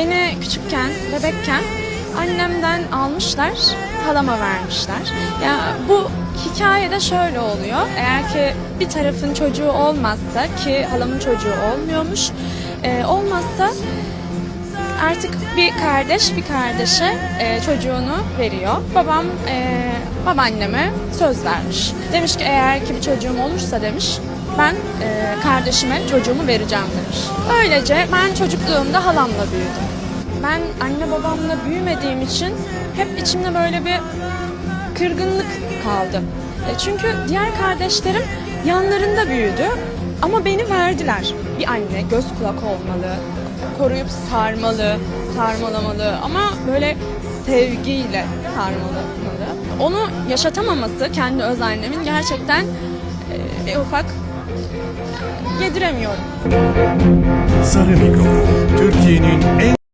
Beni küçükken, bebekken annemden almışlar, halama vermişler. Ya bu hikayede şöyle oluyor. Eğer ki bir tarafın çocuğu olmazsa ki halamın çocuğu olmuyormuş, e, olmazsa artık bir kardeş bir kardeşe e, çocuğunu veriyor. Babam e, babaanneme söz vermiş. Demiş ki eğer ki bir çocuğum olursa demiş ben e, kardeşime çocuğumu vereceğim demiş. Öylece ben çocukluğumda halamla büyüdüm. Ben anne babamla büyümediğim için hep içimde böyle bir kırgınlık kaldı. E, çünkü diğer kardeşlerim yanlarında büyüdü ama beni verdiler. Bir anne göz kulak olmalı, koruyup sarmalı, sarmalamalı ama böyle sevgiyle sarmalamalı. Onu yaşatamaması kendi öz annemin gerçekten e, bir ufak yediremiyorum. Sarı Mikrofon, Türkiye'nin en